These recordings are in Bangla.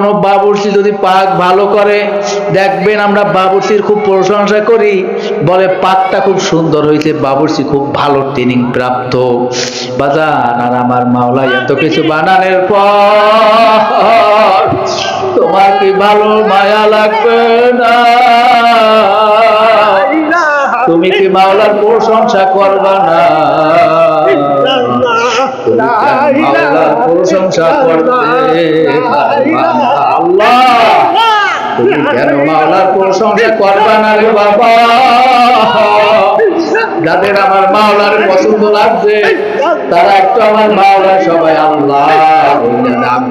কোনো বাবুর্চি যদি পাক ভালো করে, দেখবেন আমরা বাবুর্চির খুব প্রশংসা করি। বলে, পাকটা খুব সুন্দর হয়েছে বাবুর্চি খুব ভালো ট্রেনিং প্রাপ্ত। বাজান, আর আমার মাওলা এত কিছু বানানোর পর তোমার কি ভালো মায়া লাগবে না? তুমি কি মাওলার প্রশংসা করবা না? প্রশংসা করবে মাওলার প্রশংসা করবা না রে বাবা যাদের আমার মাওলার পছন্দ লাগছে তারা একটু আমার মাওলা সবাই আল্লাহ নাম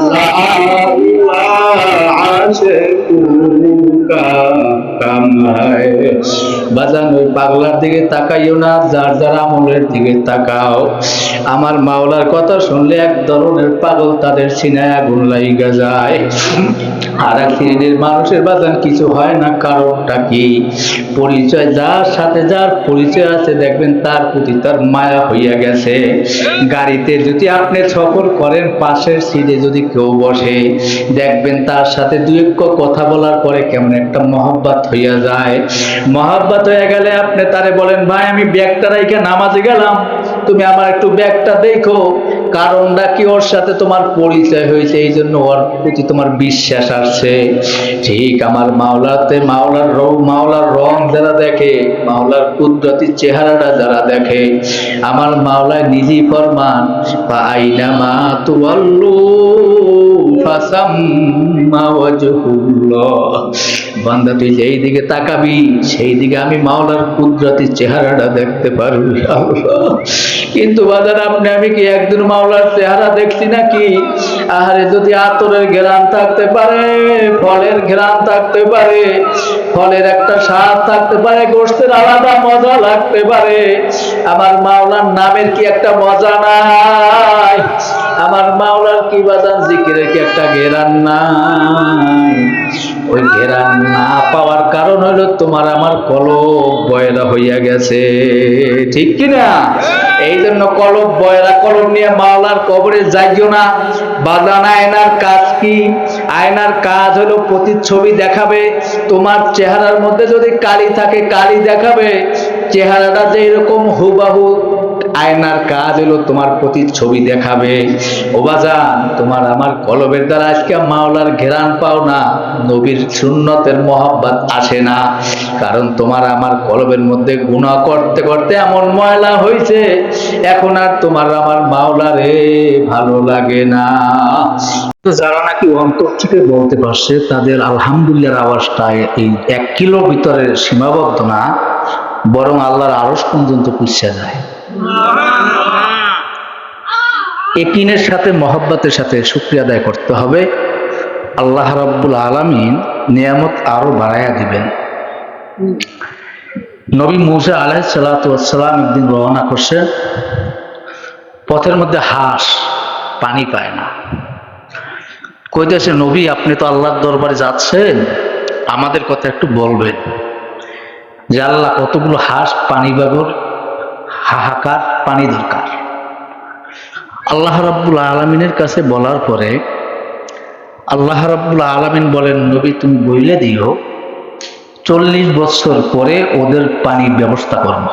আল্লাহ। আমার মাওলার বাজান, ওই পাগলার দিকে তাকাইও না, যার যার আমলের দিকে তাকাও। আমার মাওলার কথা শুনলে এক ধরনের পাগল তাদের সিনায় আগুন লাইগা যায়। আর এক শ্রেণির মানুষের বাজান কিছু হয় না, কারণটা কি? পরিচয় যার সাথে যার পরিচয় আছে, দেখবেন তার প্রতি তার মায়া হইয়া গেছে। গাড়িতে যদি আপনি সফর করেন, পাশের সিটে যদি কেউ বসে, দেখবেন তার সাথে দু কথা বলার পরে কেমন একটা মহব্বত হইয়া যায়। মহাব্বত হয়ে গেলে আপনি তারে বলেন, ভাই, আমি ব্যাগটা রাইখে নামাজে গেলাম। তুমি আমার একটু ব্যাগটা দেখো। কারণটা কি? ওর সাথে তোমার পরিচয় হয়েছে এই জন্য ওর প্রতি তোমার বিশ্বাস আসছে। ঠিক, আমার মাওলাতে মাওলার রং মাওলার রং যারা দেখে, মাওলার কুদরতি চেহারাটা যারা দেখে, আমার মাওলায় নিজেই ফরমান বা আইনা মা ওয়াজহুল্লাহ বান্দা তুই যেই দিকে তাকাবি, সেই দিকে আমি মাওলার কুদরতি চেহারাটা দেখতে পারবি কিন্তু বাজার, আপনি, আমি কি একদিন মাওলার চেহারা দেখছি নাকি? আহারে, যদি আতরের ঘেরান থাকতে পারে, ফলের ঘেরান থাকতে পারে, ফলের একটা স্বাদ থাকতে পারে, গোষ্ঠের আলাদা মজা লাগতে পারে। আমার মাওলার নামের কি একটা মজা নাই? আমার মাওলার কি বাজান জিকিরের কি একটা ঘেরান নাই? ওই ঘেরান না পাওয়ার কারণ হলো তোমার আমার কলব বয়রা হইয়া গেছে। ঠিক কি না এই জন্য কলব বয়রা কলম নিয়ে মাওলার কবরে যাইও না। বাজান আয়নার কাজ কি? আয়নার কাজ হলো প্রতিচ্ছবি দেখাবে। তোমার চেহারার মধ্যে যদি কালি থাকে, কালি দেখাবে। চেহারাটা যে এরকম হুবাহু আয়নার কাজ হলো তোমার প্রতি ছবি দেখাবে। ও বাজান, তোমার আমার কলবের দ্বারা আজকে মাওলার ঘেরান পাও না, নবীর সুন্নতের মহাব্বাত আসে না। কারণ তোমার আমার কলবের মধ্যে গুণা করতে করতে এমন ময়লা হয়েছে এখন আর তোমার আমার মাওলারে ভালো লাগে না। যারা নাকি অন্তর থেকে বলতে পারছে, তাদের আলহামদুলিল্লাহর আওয়াজটা এই এক কিলো ভিতরে সীমাবদ্ধ না, বরং আল্লাহর আরস পর্যন্ত পুষা যায়। একিনের সাথে, মহব্বতের সাথে শুক্রিয়া আদায় করতে হবে। আল্লাহ রাব্বুল আলামিন নিয়ামত আরও বাড়াইয়া দিবেন। নবী মুসা আলাহ সালাতাম একদিন রওনা করছে। পথের মধ্যে হাঁস, পানি পায় না। কইতেছে নবী, আপনি তো আল্লাহর দরবারে যাচ্ছেন। আমাদের কথা একটু বলবেন। যে আল্লাহ, কতগুলো হাঁস, পানি বাগর হাহাকার পানি দরকার। আল্লাহ রাব্বুল আলমিনের কাছে বলার পরে আল্লাহ রাব্বুল আলমিন বলেন, নবী, তুমি বইলে দিও, চল্লিশ বছর পরে ওদের পানির ব্যবস্থা করব।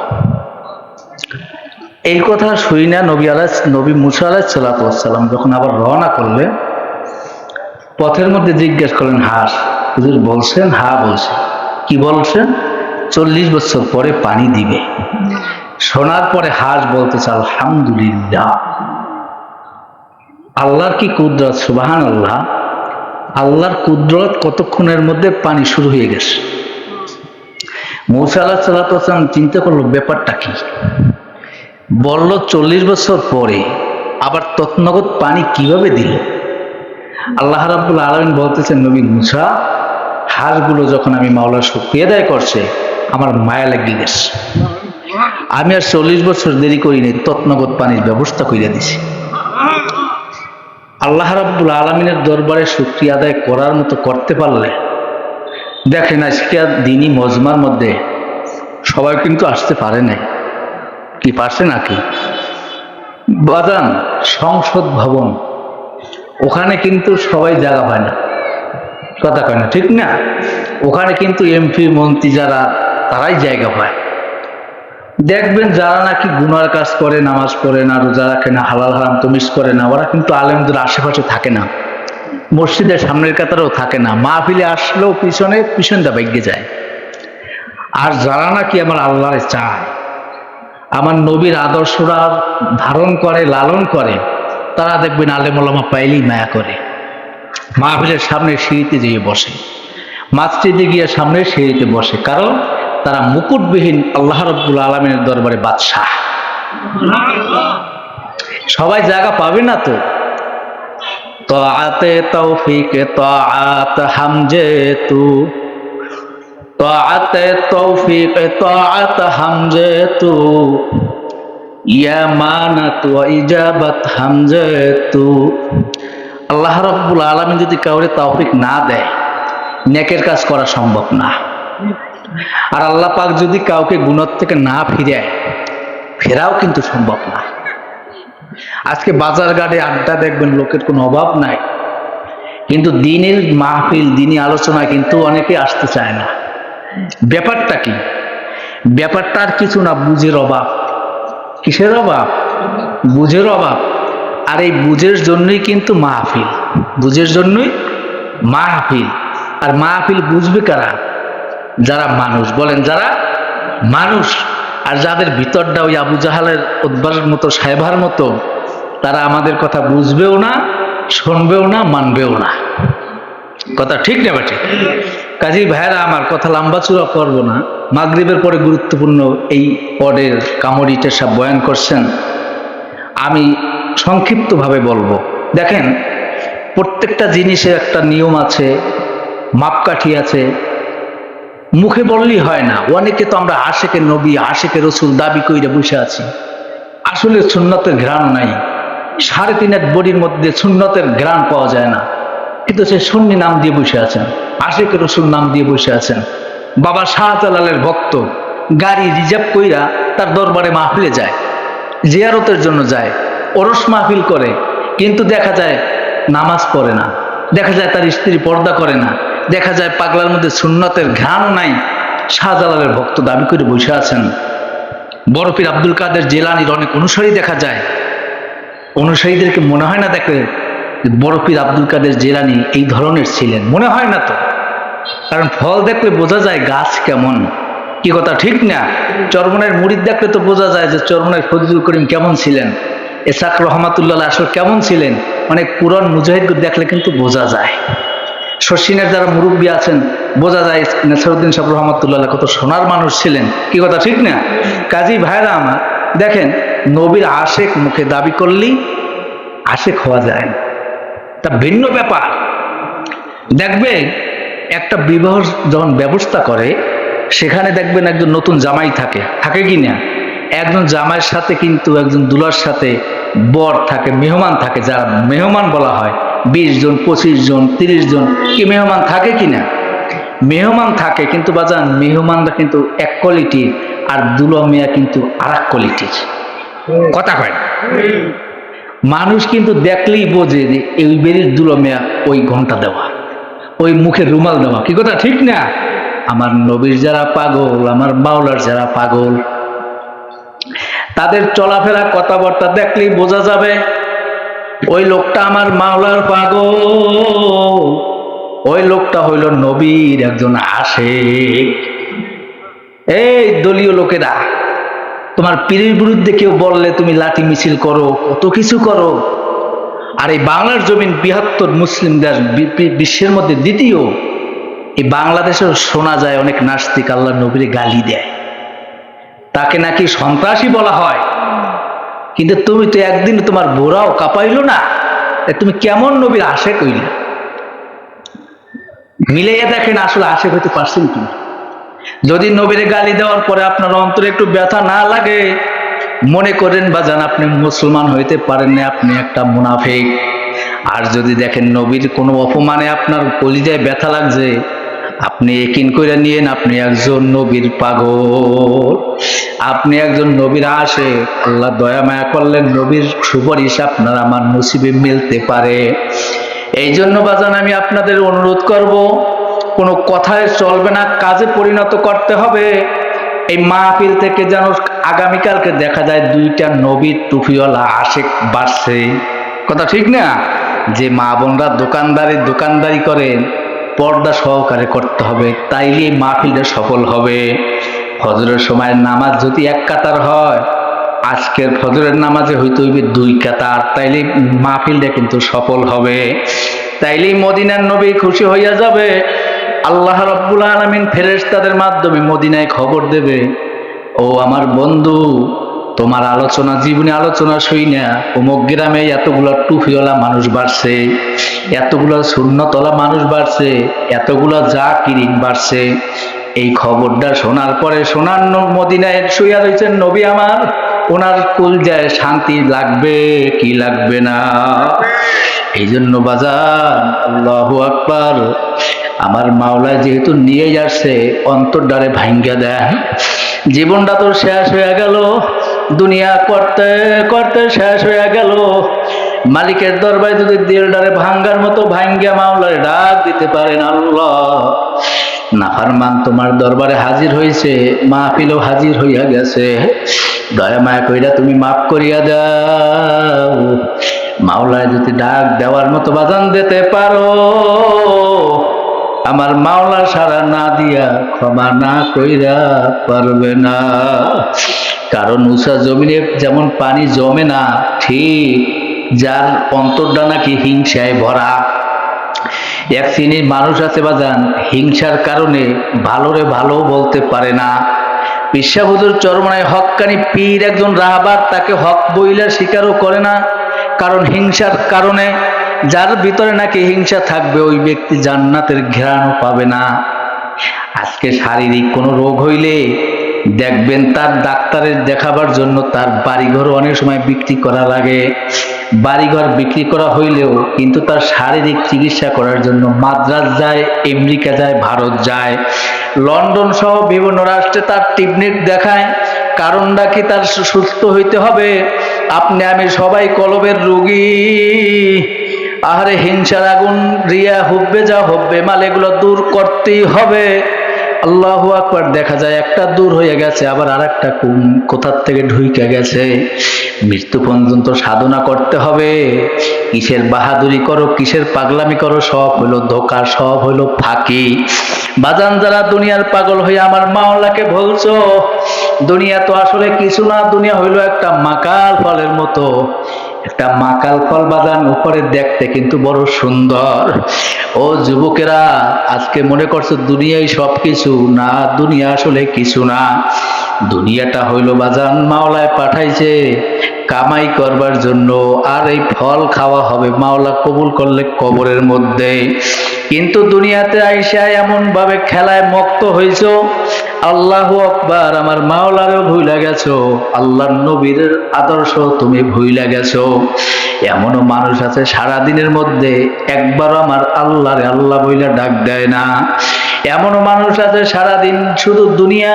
এই কথা শুই না নবী আলাহ নবী মুসা আলাহ সাল্লাম যখন আবার রওনা করলেন, পথের মধ্যে জিজ্ঞেস করলেন হাঁস হুজুর বলছেন, হা বলছেন। কি বলছেন? চল্লিশ বছর পরে পানি দিবে। শোনার পরে হাঁস বলতেছে, আলহামদুলিল্লাহ। আল্লাহর কি কুদরত? সুবাহান আল্লাহ আল্লাহর কুদরত কতক্ষণের মধ্যে পানি শুরু হয়ে গেছে? মৌসা আল্লাহ সাল্লাম চিন্তা করল, ব্যাপারটা কি? বলল, চল্লিশ বছর পরে আবার তৎনগত পানি কীভাবে দিল? আল্লাহ রাব্বুল আলমিন বলতেছেন, নবী মুসা, হাঁসগুলো যখন আমি মাওলার শুক্রিয়া আদায় করছে, আমার মায়া লেগে গেছে। আমি আর চল্লিশ বছর দেরি করিনি, তৎনগত পানির ব্যবস্থা করিয়া দিছি। আল্লাহ রাব্বুল আলমিনের দরবারে শুক্রিয়া আদায় করার মতো করতে পারলে, দেখেন আজকে দিনই মজমার মধ্যে সবাই কিন্তু আসতে পারে নাই। কি পারছে নাকি? বাদান, সংসদ ভবন, ওখানে কিন্তু সবাই জায়গা পায় না। কথা কয় না, ঠিক না? ওখানে কিন্তু এমপি, মন্ত্রী যারা, তারাই জায়গা পায়। দেখবেন যারা নাকি গুনার কাজ করে, নামাজ পড়ে না, রোজা রাখে না, হালাল হারাম তমিস করে না, ওরা কিন্তু আলেমদের আশেপাশে থাকে না। মসজিদের সামনের কাতারেও থাকে না। মাহফিলে আসলেও পিছনে, পিছন দা যায়। আর যারা নাকি আমার আল্লাহরে চায়, আমার নবীর আদর্শরা ধারণ করে, লালন করে, তারা দেখবেন আলেমুলামা পাইলেই মায়া করে। মাহফিলের সামনে সিঁড়িতে যেয়ে বসে। মাতৃতে গিয়ে সামনে সিঁড়িতে বসে। কারণ তারা মুকুটবিহীন আল্লাহ রব্বুল আলমিনের দরবারে বাদশাহ। সবাই জায়গা পাবে না তো? তাআতে তৌফিক তাআত হামজে তু। তাআতে তৌফিক তাআত হামজে তু। ইয়ামানাত ওয়া ইজাবাত হামজে তু। আল্লাহ রব্বুল আলমিন যদি কাউরে তৌফিক না দেয়, নেকের কাজ করা সম্ভব না। আর আল্লাহ পাক যদি কাউকে গুণত থেকে না ফিরায় ফেরাও কিন্তু সম্ভব না। আজকে বাজার ঘাটে আড্ডা দেখবেন, লোকের কোনো অভাব নাই। কিন্তু দিনের মাহফিল দিনী আলোচনা কিন্তু অনেকে আসতে চায় না। ব্যাপারটা কি? ব্যাপারটা আর কিছু না, বুঝের অভাব। কিসের অভাব? বুঝের অভাব। আর এই বুঝের জন্যই কিন্তু মাহফিল। বুঝের জন্যই মাহফিল। আর মাহফিল বুঝবে কারা? যারা মানুষ, বলেন যারা মানুষ। আর যাদের ভিতরটা ওই আবু জাহালের উদ্বারের মতো, সাহেবার মতো, তারা আমাদের কথা বুঝবেও না, শুনবেও না, মানবেও না। কথা ঠিক না বাটি কাজী ভাইরা আমার কথা লম্বা চূড়া করব না। মাগরিবের পরে গুরুত্বপূর্ণ এই পদের কামড়িটা সব বয়ান করছেন। আমি সংক্ষিপ্তভাবে বলব। দেখেন, প্রত্যেকটা জিনিসের একটা নিয়ম আছে, মাপকাঠি আছে মুখে বললেই হয় না। অনেকে তো আমরা আশেকে নবী আশেকে রসুল দাবি কইরে বসে আছি। আসলে সুন্নতের ঘ্রাণ নাই। সাড়ে তিন এক বডির মধ্যে সুন্নতের ঘ্রাণ পাওয়া যায় না। কিন্তু সে সুন্নি নাম দিয়ে বসে আছেন আশেকে রসুল নাম দিয়ে বসে আছেন। বাবা শাহজালালের ভক্ত, গাড়ি রিজার্ভ কইরা তার দরবারে মাহফিলে যায়, জিয়ারতের জন্য যায়, ওরস মাহফিল করে। কিন্তু দেখা যায় নামাজ পড়ে না। দেখা যায় তার স্ত্রী পর্দা করে না। দেখা যায় পাগলার মধ্যে সুন্নতের ঘ্রাণ নাই। শাহজালালের ভক্ত দাবি করে বসে আছেন। বরফির আব্দুল কাদের জেলানির অনেক অনুসারী দেখা যায়। অনুসারীদেরকে মনে হয় না দেখে বরফির আব্দুল কাদের জেলানি এই ধরনের ছিলেন। মনে হয় না তো। কারণ ফল দেখলে বোঝা যায় গাছ কেমন। কি কথা ঠিক না? চরমনের মুড়িদ দেখলে তো বোঝা যায় যে চরমনের ফজলুল করিম কেমন ছিলেন। এসাক রহমাতুল্লাহ আসর কেমন ছিলেন? অনেক পুরন মুজাহিদ দেখলে কিন্তু বোঝা যায়। শশিনের যারা মুরব্বী আছেন, বোঝা যায় নেসারুদ্দিন সাহেব রহমতুল্লাহ কত সোনার মানুষ ছিলেন। কি কথা, ঠিক না? কাজী ভাইরা আমার, দেখেন, নবীর আশেক মুখে দাবি করলেই আশেক হওয়া যায়। তা ভিন্ন ব্যাপার। দেখবে, একটা বিবাহ যখন ব্যবস্থা করে, সেখানে দেখবেন একজন নতুন জামাই থাকে। থাকে কি না? একজন জামাইয়ের সাথে কিন্তু একজন দুলার সাথে বর থাকে, মেহমান থাকে, যারা মেহমান বলা হয়। বিশ জন, পঁচিশ জন, তিরিশ জন, কি মেহমান থাকে কি না? মেহমান থাকে, কিন্তু বাজান, মেহমানরা কিন্তু এক কোয়ালিটির আর দুলো মেয়া কিন্তু আর এক কোয়ালিটির কথা না। মানুষ কিন্তু দেখলেই বোঝে যে এই বেরির দুলো মেয়া ওই ঘণ্টা দেওয়া, ওই মুখে রুমাল দেওয়া, কি কথা ঠিক না? আমার নবীর যারা পাগল, আমার বাউলার যারা পাগল, তাদের চলাফেরা, কথাবার্তা দেখলেই বোঝা যাবে ওই লোকটা আমার মাওলার পাগল। ওই লোকটা হইল নবীর একজন আসে এই দলীয় লোকেরা, তোমার পীরের বিরুদ্ধে কেউ বললে তুমি লাঠি মিছিল করো, কত কিছু করো। আর এই বাংলার জমিন বৃহত্তর মুসলিম দেশ বিশ্বের মধ্যে দ্বিতীয়। এই বাংলাদেশেও শোনা যায় অনেক নাস্তিক আল্লাহ নবীরে গালি দেয়। তাকে নাকি সন্ত্রাসী বলা হয়। কিন্তু তুমি তো একদিন তোমার বোরাও কাঁপাইলো না তুমি কেমন নবীর আশে কইলে মিলাইয়া দেখেন আসলে আশে হইতে পারছেন তুমি যদি নবীরে গালি দেওয়ার পরে আপনার অন্তরে একটু ব্যথা না লাগে, মনে করেন বা জান আপনি মুসলমান হইতে পারেন না, আপনি একটা মুনাফিক। আর যদি দেখেন নবীর কোনো অপমানে আপনার কলিজায় ব্যথা লাগছে আপনি একিন করে নিয়েন, আপনি একজন নবীর পাগল। আপনি একজন নবীর আসে আল্লাহ দয়া মায়া করলেন, নবীর সুপারিশ আপনার আমার নসিবে মিলতে পারে। এই জন্য বাজান, আমি আপনাদের অনুরোধ করব, কোনো কথায় চলবে না, কাজে পরিণত করতে হবে। এই মাহফিল থেকে যেন আগামীকালকে দেখা যায়, দুইটা নবীর টুপিওয়ালা আশেক বাড়ছে। কথা ঠিক না? যে মা বোনরা দোকানদারি দোকানদারি করেন পর্দা সহকারে করতে হবে, তাইলে এই মাহফিলটা সফল হবে। ফজরের সময় নামাজ যদি এক কাতার হয়, আজকের ফজরের নামাজে হইতে হইবে দুই কাতার, তাইলে মাহফিলটা কিন্তু সফল হবে। তাইলেই মদিনার নবী খুশি হইয়া যাবে। আল্লাহ রব্বুল আলমিন ফেরেশতাদের মাধ্যমে মদিনায় খবর দেবে, ও আমার বন্ধু তোমার আলোচনা, জীবনে আলোচনা শুই না। অমুক গ্রামে এতগুলো টুফিওয়ালা মানুষ বাড়ছে, এতগুলো শূন্যতলা মানুষ বাড়ছে, এতগুলো যা কিরিং বাড়ছে। এই খবরটা শোনার পরে সোনার ন- মদিনায় শুইয়া রয়েছেন নবী আমার। ওনার কুল যায় শান্তি লাগবে কি লাগবে না? এই জন্য বাজার আল্লাহ আকবার, আমার মাওলা যেহেতু নিয়ে যাচ্ছে অন্তর্দ্বারে ভাঙ্গা দেয়। জীবনটা তো শেষ হয়ে গেল। দুনিয়া করতে করতে শেষ হয়ে গেল। মালিকের দরবারে যদি দিলডারে ভাঙ্গার মতো ভাঙ্গা মাওলারে ডাক দিতে পারেন আল্লাহ। নাফারমান তোমার দরবারে হাজির হয়েছে মাহফিলও হাজির হইয়া গেছে। দয়া মায়া কইরা তুমি মাফ করিয়া দাও। মাওলায় যদি ডাক দেওয়ার মতো বাজান দিতে পারো আমার মাওলা সারা না দিয়া ক্ষমা না কইরা পারবে না। কারণ উষা জমিনে যেমন পানি জমে না, ঠিক যার অন্তরটা নাকি হিংসায় ভরা। এক শ্রেণির মানুষ আছে বাজান, হিংসার কারণে ভালোরে ভালো বলতে পারে না। বিশ্বাবুদুর চরমনায় হক্কানি পীর একজন রাহাবার, তাকে হক বইলার স্বীকারও করে না। কারণ হিংসার কারণে যার ভিতরে নাকি হিংসা থাকবে, ওই ব্যক্তি জান্নাতের ঘেরানো পাবে না। আজকে শারীরিক কোনো রোগ হইলে দেখবেন তার ডাক্তারের দেখাবার জন্য তার বাড়িঘর অনেক সময় বিক্রি করা লাগে। বাড়িঘর বিক্রি করা হইলেও কিন্তু তার শারীরিক চিকিৎসা করার জন্য মাদ্রাজ যায়, আমেরিকা যায়, ভারত যায়। লন্ডন সহ বিভিন্ন রাষ্ট্রে তার টিপনিক দেখায়। কারণটা কি তার সুস্থ হইতে হবে? আপনি আমি সবাই কলবের রোগী। আহারে হিংসার আগুন রিয়া হুব্বে যা হব্বে মাল এগুলো দূর করতেই হবে। আল্লাহ আকবার, দেখা যায় একটা দূর হয়ে গেছে, আবার আর একটা কোথার থেকে ঢুইকে গেছে। মৃত্যু পর্যন্ত সাধনা করতে হবে। কিসের বাহাদুরি করো, কিসের পাগলামি করো, সব হলো ধোকা, সব হলো ফাঁকি। বাজান, যারা দুনিয়ার পাগল হয়ে আমার মাওলাকে বলছো দুনিয়া তো আসলে কিছু না, দুনিয়া হইল একটা মাকাল ফলের মতো। একটা মাকাল ফল বাগান উপরে দেখতে কিন্তু বড় সুন্দর। ও যুবকেরা, আজকে মনে করছ দুনিয়াই সব কিছু না, দুনিয়া আসলে কিছু না। দুনিয়াটা হইল বাজান, মাওলায় পাঠাইছে কামাই করবার জন্য। আর এই ফল খাওয়া হবে, মাওলা কবুল করলে কবরের মধ্যে। কিন্তু দুনিয়াতে আইসা এমন ভাবে খেলায় মক্ত হইছো আল্লাহ আকবার আমার মাওলারও ভুইলা গেছো আল্লাহর নবীর আদর্শ তুমি ভুইলা গেছো। এমনও মানুষ আছে সারা দিনের মধ্যে একবার আমার আল্লাহরে আল্লাহ বইলা ডাক দেয় না। এমনও মানুষ আছে, সারাদিন শুধু দুনিয়া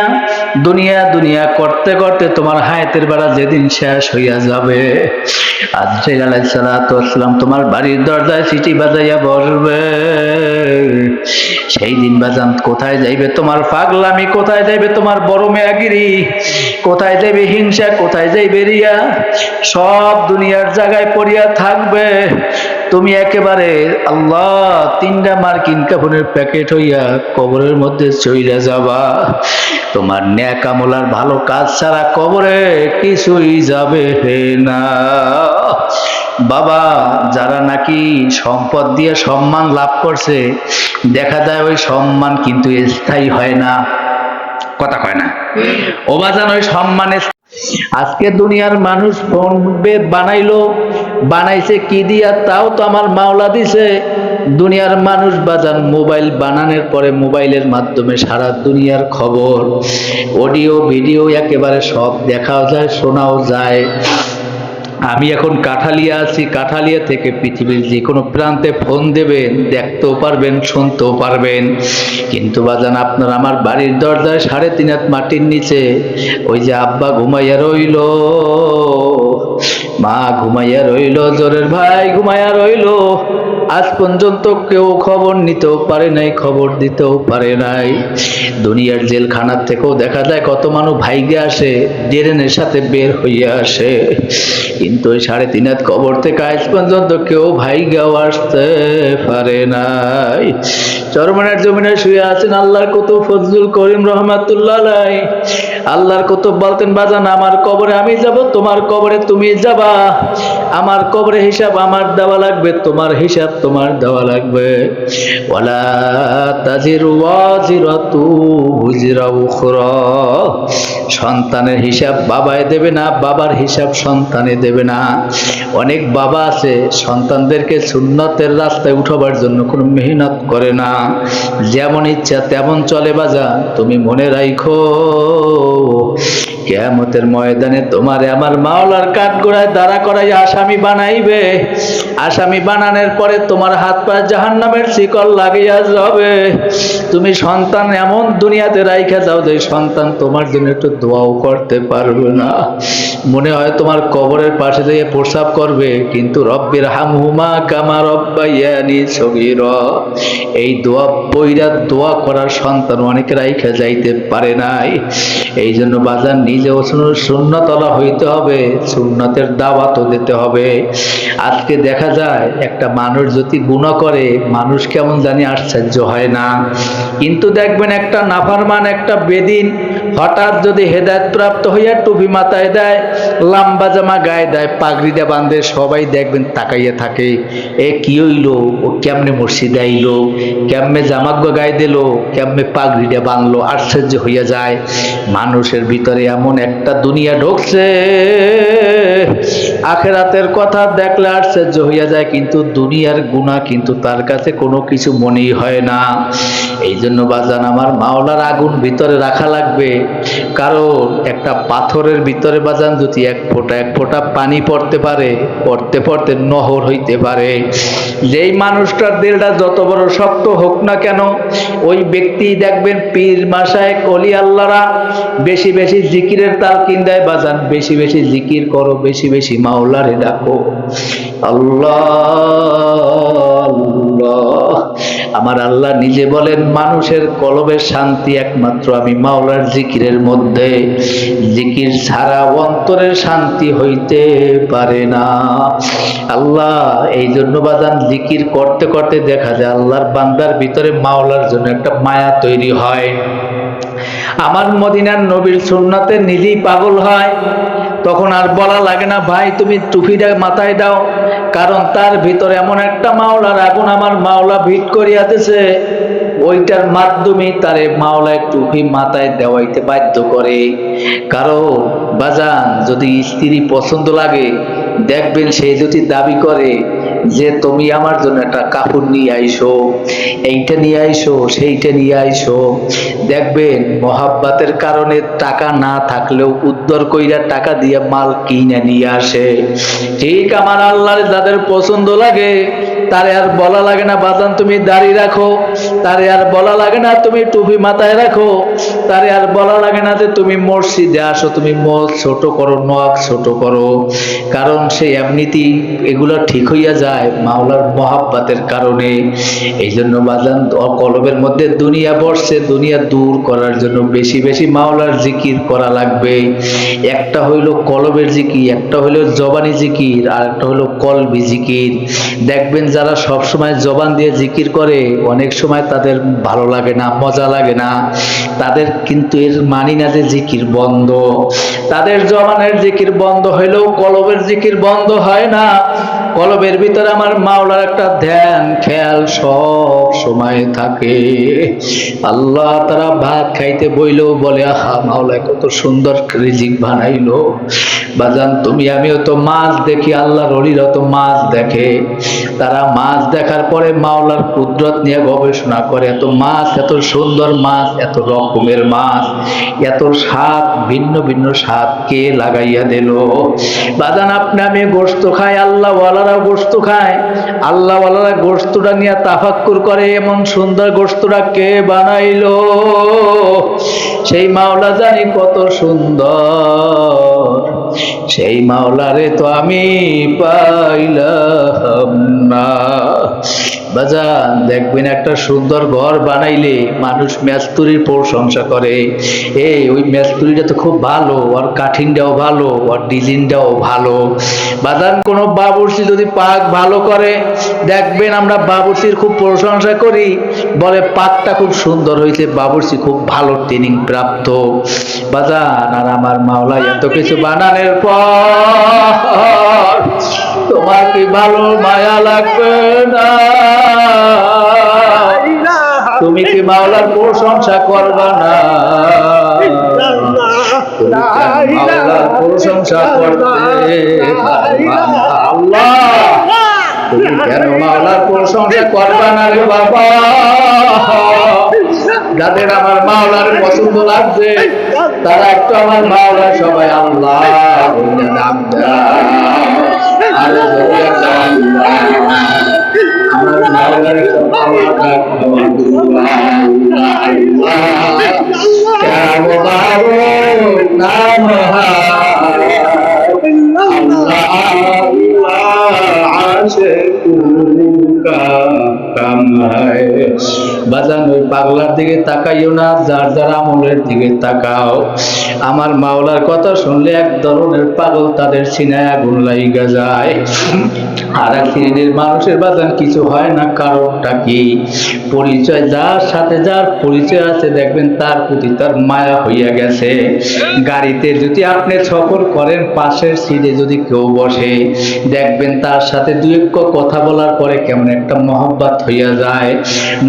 দুনিয়া দুনিয়া করতে করতে তোমার হায়াতের বেড়া যেদিন শেষ হইয়া যাবে। ওয়াসসালাম তোমার বাড়ির দরজায় সিটি বাজাইয়া বসবে। সেই দিন বাজান কোথায় যাইবে? তোমার পাগলামি কোথায় যাইবে? তোমার বড় মেয়াগিরি কোথায় যাইবে? হিংসা কোথায় যাইবে রিয়া? সব দুনিয়ার জায়গায় পড়িয়া থাকবে, তুমি একেবারে আল্লাহ তিনটা মার্কিন কাপড়ের প্যাকেট হইয়া কবরের মধ্যে চইরা যাবা। তোমার ন্যাক আমলার ভালো কাজ ছাড়া কবরে কিছুই যাবে না। বাবা, যারা নাকি সম্পদ দিয়ে সম্মান লাভ করছে, দেখা যায় ওই সম্মান কিন্তু স্থায়ী হয় না। কথা কয় না? ও বাজান, ওই সম্মানে আজকে দুনিয়ার মানুষ ফোন বানাইলো, বানাইছে কি দিয়া? তাও তো আমার মাওলা দিছে। দুনিয়ার মানুষ বাজান মোবাইল বানানোর পরে মোবাইলের মাধ্যমে সারা দুনিয়ার খবর, অডিও, ভিডিও একেবারে সব দেখাও যায়, শোনাও যায়। আমি এখন কাঠালিয়া আছি, কাঠালিয়া থেকে পৃথিবীর যে কোনো প্রান্তে ফোন দেবেন, দেখতেও পারবেন, শুনতেও পারবেন। কিন্তু বাজান, আপনার আমার বাড়ির দরজায় সাড়ে তিন হাত মাটির নিচে ওই যে আব্বা ঘুমাইয়া রইল। মা ঘুমাইয়া রইল, জোরের ভাই ঘুমাইয়া রইল। আজ পর্যন্ত কেউ খবর নিতেও পারে নাই, খবর দিতেও পারে নাই। দুনিয়ার জেলখানার থেকেও দেখা যায় কত মানুষ ভাইগে আসে ডেরেনের সাথে বের হইয়া আসে। কিন্তু সাড়ে তিন হাত কবর থেকে আজ পর্যন্ত কেউ ভাইগাও আসতে পারে নাই। চরমনের জমিনে শুয়ে আছেন আল্লাহর কত ফজলুল করিম রহমাতুল্লাহ। আল্লাহর কত বলতেন, বাজান, আমার কবরে আমি যাব, তোমার কবরে তুমি যাবা। আমার কবরে হিসাব আমার দেওয়া লাগবে, তোমার হিসাব তোমার দেওয়া লাগবে। ওয়ালা তাজির ওয়াজিরাতু হুজরা উখরা। সন্তানের হিসাব বাবায় দেবে না, বাবার হিসাব সন্তানে দেবে না। অনেক বাবা আছে, সন্তানদেরকে সুন্নতের রাস্তায় উঠাবার জন্য কোনো মেহনত করে না। যেমন ইচ্ছা তেমন চলে বাজা, তুমি মনে রাখো কেমতের ময়দানে তোমারে আমার মাওলার কাঠগোড়ায় দাঁড়া করাই আসামি বানাইবে। আসামি বানানোর পরে তোমার হাত পা জাহান নামের শিকল লাগিয়া যাবে। তুমি সন্তান এমন দুনিয়াতে রাইখা যাও যে সন্তান তোমার জন্য একটু দোয়াও করতে পারবে না। মনে হয় তোমার কবরের পাশে দিয়ে প্রসাব করবে, কিন্তু রব্বির হামহুমা কামা রব্বাইয়ানি সগীর। এই দোয়া বইরা দোয়া করার সন্তান অনেকে রাইখা যাইতে পারে নাই। এই জন্য বাজার নিজে শূন্যতলা হইতে হবে, সুন্নতের দাওয়াতও দিতে হবে। আজকে দেখা যায়, একটা মানুষ যদি গুণা করে, মানুষ কেমন জানি আশ্চর্য হয় না। কিন্তু দেখবেন একটা নাফারমান, একটা বেদিন হঠাৎ যদি হেদায়ত প্রাপ্ত হইয়া টুপি মাথায় দেয়, লাম্বা জামা গায়ে দেয় পাগড়িটা বাঁধে, সবাই দেখবেন তাকাইয়া থাকে, এ কি হইল? ও কেমনে মসজিদে আইলো? কেমনে জামাগ্য গায়ে দিল? কেমনে পাগড়িটা বাঁধলো? আশ্চর্য হইয়া যায়। মানুষের ভিতরে এমন একটা দুনিয়া ঢুকছে, আখেরাতের কথা দেখলে আশ্চর্য হইয়া যায়, কিন্তু দুনিয়ার গুণা কিন্তু তার কাছে কোনো কিছু মনেই হয় না। এই জন্য বাজান, আমার মাওলার আগুন ভিতরে রাখা লাগবে। কারণ একটা পাথরের ভিতরে বাজান যদি এক ফোঁটা এক ফোঁটা পানি পড়তে পারে, পড়তে পড়তে নহর হইতে পারে। যেই মানুষটার দিলটা যত বড় শক্ত হোক না কেন, ওই ব্যক্তি দেখবেন পীর মাসায় কলি আল্লাহরা বেশি বেশি জিকিরের তালকিন দেয় বাজান, বেশি বেশি জিকির করো, বেশি বেশি মাওলারে ডাকো। আল্লাহ। আমার আল্লাহ নিজে বলেন, মানুষের কলবের শান্তি একমাত্র আমি মাওলার জিকিরের মধ্যে। জিকির ছাড়া অন্তরের শান্তি হইতে পারে না। আল্লাহ, এই জন্য বাজান জিকির করতে করতে দেখা যায়, আল্লাহর বান্দার ভিতরে মাওলার জন্য একটা মায়া তৈরি হয়। আমার মদিনার নবীর সুন্নাতে নিজেই পাগল হয়। তখন আর বলা লাগে না, ভাই, তুমি টুপিটা মাথায় দাও, কারণ তার ভিতরে এমন একটা মাওলার আগুন আমার মাওলা ভিট করিয়াতেছে ওইটার মাধ্যমে তারে মাওলায় টুপি মাথায় দেওয়াইতে বাধ্য করে। কারও বাজান যদি স্ত্রী পছন্দ লাগে, দেখবেন সে যদি দাবি করে যে তুমি আমার জন্য একটা কাপড় নিয়ে আইসো, এইটা নিয়ে আইসো, সেইটা নিয়ে আইসো। দেখবেন মহাব্বাতের কারণে টাকা না থাকলেও উদ্ধার কইরা টাকা দিয়ে মাল কিনে নিয়ে আসে। ঠিক আমার আল্লাহর যাদের পছন্দ লাগে তারে আর বলা লাগে না বাজান তুমি দাড়ি রাখো। তারে আর বলা লাগে না তুমি টুপি মাথায় রাখো। তারে আর বলা লাগে না যে তুমি মসজিদে আসো, তুমি মদ ছোট করো, নখ ছোট করো। কারণ সে এমনিতেই এগুলো ঠিক হইয়া যায় মাওলার মহাব্বাতের কারণে। এই জন্য বাজান কলবের মধ্যে দুনিয়া বসছে, দুনিয়া দূর করার জন্য বেশি বেশি মাওলার জিকির করা লাগবে। একটা হইল কলবের জিকির, একটা হইল জবানি জিকির, আর একটা হইল কলবি জিকির। দেখবেন যারা সব সময় জবান দিয়ে জিকির করে, অনেক সময় তাদের ভালো লাগে না, মজা লাগে না। তাদের কিন্তু এর মানি না যে জিকির বন্ধ। তাদের জবানের জিকির বন্ধ হইলেও কলবের জিকির বন্ধ হয় না। কলবের ভিতরে আমার মাওলার একটা ধ্যান, খেয়াল সব সময় থাকে। আল্লাহ তারা ভাত খাইতে বইলেও বলে, আহা মাওলায় কত সুন্দর রিজিক বানাইলো। বাজান, তুমি, আমিও তো মাছ দেখি, আল্লাহর অলিরা তো মাছ দেখে। তারা মাছ দেখার পরে মাওলার কুদরত নিয়ে গবেষণা করে, এত মাছ, এত সুন্দর মাছ, এত রকমের মাছ, এত স্বাদ, ভিন্ন ভিন্ন স্বাদ কে লাগাইয়া দিল? বাদান আপনি, আমি গোস্ত খাই আল্লাহ ওয়ালারা গোস্ত খায়। আল্লাহ ওয়ালারা গোস্তটা নিয়ে তাফাক্কুর করে, এমন সুন্দর গোস্তটা কে বানাইলো? সেই মাওলা জানি কত সুন্দর, সেই মাওলারে তো আমি পাইলাম না। বাজান, দেখবেন একটা সুন্দর ঘর বানাইলে মানুষ মেস্তুরির প্রশংসা করে। এই, ওই মেস্তুরিটা তো খুব ভালো আর কাঠিনটাও ভালো আর ডিজাইনটাও ভালো। বাজান, কোনো বাবুর্চি যদি পাক ভালো করে, দেখবেন আমরা বাবুর্চির খুব প্রশংসা করি। বলে, পাকটা খুব সুন্দর হয়েছে, বাবুর্চি খুব ভালো ট্রেনিং প্রাপ্ত। বাজান, আর আমার মাওলা এত কিছু বানানোর পর তোমার কি ভালো মায়া লাগবে না। তুমি কি মাওলার প্রশংসা করবা না? মাওলার প্রশংসা আল্লাহ, তুমি কেন মাওলার প্রশংসা না রে বাবা? যাদের আমার মাওলার পছন্দ লাগছে, তারা একটু আমার মাওলা সবাই আল্লাহ নাম আমার বাজান, ওই পাগলার দিকে তাকাইও না, যার যার আমলের দিকে তাকাও। আমার মাওলার কথা শুনলে এক ধরনের পাগল তাদের সিনায় আগুন লাইগা যায়। আর এক শ্রেণির মানুষের বাজান কিছু হয় না, কারণটা কি? পরিচয় যার সাথে যার পরিচয় আছে, দেখবেন তার প্রতি তার মায়া হইয়া গেছে। গাড়িতে যদি আপনি সফর করেন, পাশের সিটে যদি কেউ বসে, দেখবেন তার সাথে দুই কথা বলার পরে কেমন একটা মহব্বত হইয়া যায়।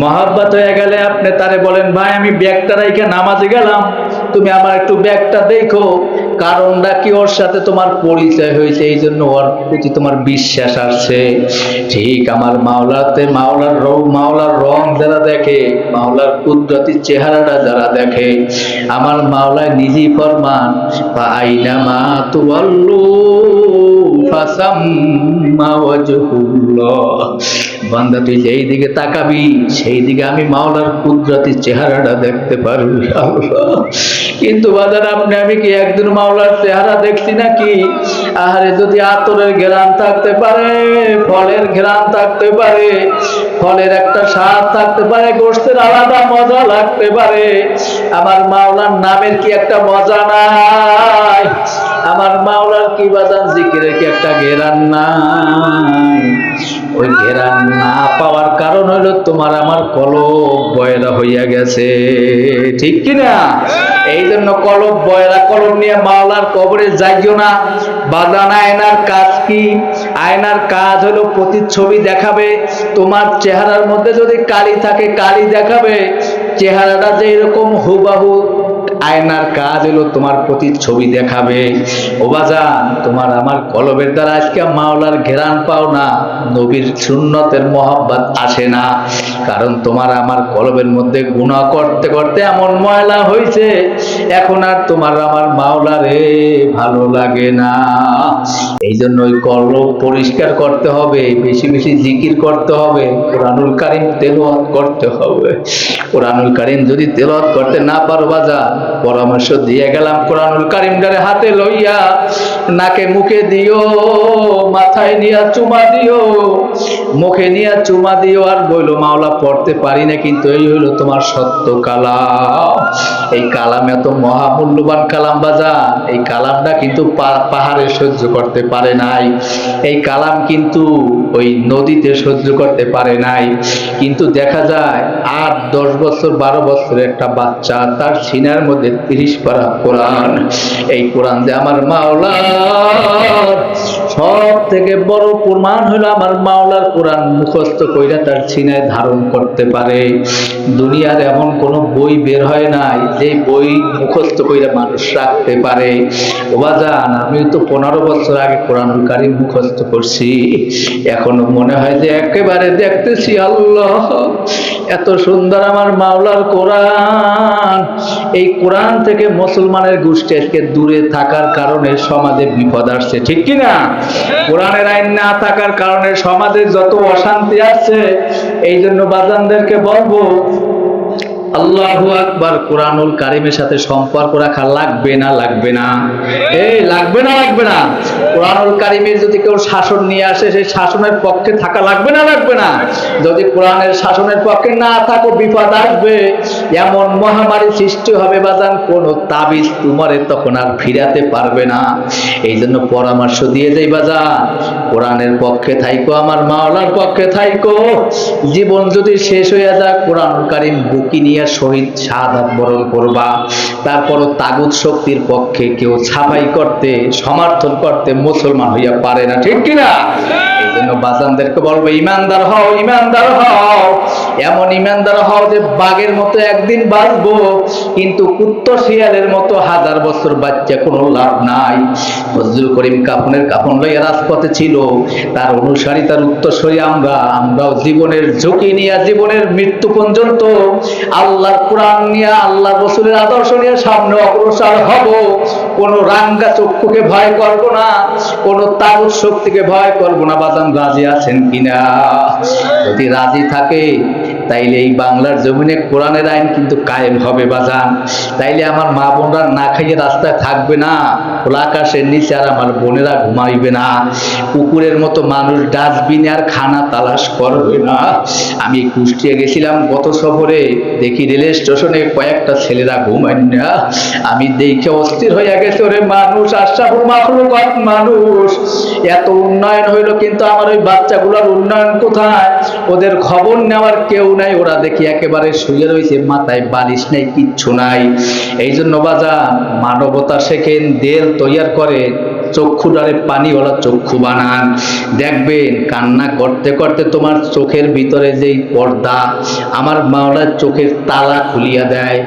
মহব্বত হয়ে গেলে আপনি তারে বলেন, ভাই, আমি ব্যাগটা রাইখে নামাজে গেলাম। তুমি আমার একটু ব্যাগটা দেখো। কারণটা কি? ওর সাথে তোমার পরিচয় হয়েছে, এই জন্য ওর প্রতি তোমার বিশ্বাস আসছে ঠিক, আমার মাওলাতে মাওলার রং মাওলার রং যারা দেখে, মাওলার কুদরতি চেহারাটা যারা দেখে, আমার মাওলায় নিজেই ফরমান আইনা মা তুয়াল্লু বান্দা যেই দিকে তাকাবি, সেই দিকে আমি মাওলার কুদরতি চেহারাটা দেখতে পারবি কিন্তু বাজার, আপনি, আমি কি একদিন মাওলার চেহারা দেখছি নাকি? আহারে, যদি আতরের ঘেরান থাকতে পারে, ফলের ঘেরান থাকতে পারে, ফলের একটা স্বাদ থাকতে পারে, গোষ্ঠের আলাদা মজা লাগতে পারে। আমার মাওলার নামের কি একটা মজা নাই? আমার মাওলার কি বাজান জিকিরের কি একটা ঘেরান নাই ওই ঘেরান না পাওয়ার কারণ হলো তোমার আমার কলব বয়রা হইয়া গেছে। ঠিক কি না এই জন্য কলব বয়রা কলম নিয়ে মাওলার কবরে যাইও না। বাদান আয়নার কাজ কি? আয়নার কাজ হলো প্রতিচ্ছবি দেখাবে। তোমার চেহারার মধ্যে যদি কালি থাকে, কালি দেখাবে। চেহারাটা যে এরকম হুবাহু আয়নার কাজ হলো তোমার প্রতিচ্ছবি দেখাবে। ও বাজান, তোমার আমার কলবের দ্বারা আজকে মাওলার ঘেরান পাও না, নবীর সুন্নতের মহব্বত আসে না। কারণ তোমার আমার কলবের মধ্যে গুণা করতে করতে এমন ময়লা হয়েছে এখন আর তোমার আমার মাওলারে ভালো লাগে না। এই জন্য ওই কলব পরিষ্কার করতে হবে, বেশি বেশি জিকির করতে হবে, কোরআনুল কারিম তেলাওয়াত করতে হবে। কোরআনুল কারিম যদি তেলাওয়াত করতে না পারো বাজার পরামর্শ দিয়ে গেলাম কোরআনুল কারিমটারে হাতে লইয়া, নাকে মুখে দিও, মাথায় নিয়া চুমা দিও, মুখে নিয়া চুমা দিও, আর বইলো, মাওলা, পড়তে পারি না, কিন্তু এই হইল তোমার সত্য কালাম। এই কালাম এত মহামূল্যবান কালাম, বাজান। এই কালামটা কিন্তু পাহাড়ে সহ্য করতে পারে নাই। এই কালাম কিন্তু ওই নদীতে সহ্য করতে পারে নাই। কিন্তু দেখা যায়, আট, দশ বছর, বারো বছরের একটা বাচ্চা, তার সিনার মধ্যে তিরিশ পারা কোরআন। এই কোরআন যে আমার মাওলার সব থেকে বড় প্রমাণ হলো আমার মাওলার কোরআন মুখস্থ কইরা তার ছিনায় ধারণ করতে পারে। দুনিয়ার এমন কোন বই বের হয় নাই যে বই মুখস্থ কইরা মানুষ রাখতে পারে। ওবাজান আমি তো পনেরো বছর আগে কোরআনুল কারিম মুখস্থ করছি। এখনও মনে হয় যে একেবারে দেখতেছি আল্লাহ, এত সুন্দর আমার মাওলার কোরআন। এই কোরআন থেকে মুসলমানের গোষ্ঠী দূরে থাকার কারণে সমাজে বিপদ আসছে, ঠিক কি না কোরআনের আইন না থাকার কারণে সমাজে যত অশান্তি আসছে এই জন্য বাজানদেরকে বলব আল্লাহু আকবার কোরআনুল কারিমের সাথে সম্পর্ক রাখা লাগবে না লাগবে না। এই, লাগবে না লাগবে না। কোরআনুল কারিমের যদি কেউ শাসন নিয়ে আসে, সেই শাসনের পক্ষে থাকা লাগবে না লাগবে না। যদি কোরআনের শাসনের পক্ষে না থাকো, বিপদ আসবে। এমন মহামারী সৃষ্টি হবে বাজান, কোন তাবিজ তোমারে তখন আর ফিরাতে পারবে না। এই জন্য পরামর্শ দিয়ে যাই বাজান। কোরআনের পক্ষে থাইকো, আমার মাওলার পক্ষে থাইকো। জীবন যদি শেষ হয়ে যায় কোরআনুল কারিম বুকি নিয়ে শহীদ শাহাদাত বরণ করবা। তারপরও তাগুদ শক্তির পক্ষে কেউ ছাপাই করতে, সমর্থন করতে মুসলমান হইয়া পারে না, ঠিক কিনা? বাজানদেরকে বলব, ইমানদার হও ইমানদার হও। এমন ইমানদার হও যে মতো একদিন বাঁচবো, কিন্তু শিয়ালের মতো হাজার বছর বাচ্চা কোনো লাভ নাই। ফজলুল করিম কাফনের কাফন লইয়া রাজপথে ছিল, তার অনুসারী তার উত্তরসূরি আমরা, আমরাও জীবনের ঝুঁকি নিয়ে জীবনের মৃত্যু পর্যন্ত আল্লাহর কোরআন নিয়ে আল্লাহ রসুলের আদর্শ নিয়ে সামনে অগ্রসর হব। কোন রাঙ্গা চক্ষুকে ভয় করব না, কোন তাগুত শক্তিকে ভয় করব না। বাদাম রাজি আছেন কিনা? যদি রাজি থাকে তাইলে এই বাংলার জমিনে কোরআনের আইন কিন্তু কায়েম হবে বাজান। তাইলে আমার মা বোনরা না খাইয়ে রাস্তায় থাকবে না। খোলা আকাশের নিচে আর আমার বোনেরা ঘুমাইবে না। কুকুরের মতো মানুষ ডাস্টবিনে আর খানা তালাশ করবে না। আমি কুষ্টিয়া গেছিলাম গত সফরে। দেখি রেল স্টেশনে কয়েকটা ছেলেরা ঘুমায় না। আমি দেখে অস্থির হয়ে গেছে, ওরে মানুষ, আশরাফুল মাখলুকাত মানুষ। এত উন্নয়ন হইল কিন্তু আমার ওই বাচ্চাগুলোর উন্নয়ন কোথায়? ওদের খবর নেওয়ার কেউ নাই, ওরা দেখি একেবারে শুয়ে রয়েছে মাথায় বালিশ নাই, কিচ্ছু নাই। এই জন্য বাজা মানবতা শেখেন দেল তৈয়ার করে, চক্ষু ডারে পানি পানিওয়ালা চক্ষু বানান। দেখবেন কান্না করতে করতে তোমার চোখের ভিতরে যেই পর্দা, আমার মাওলার চোখের তালা খুলিয়া দেয়।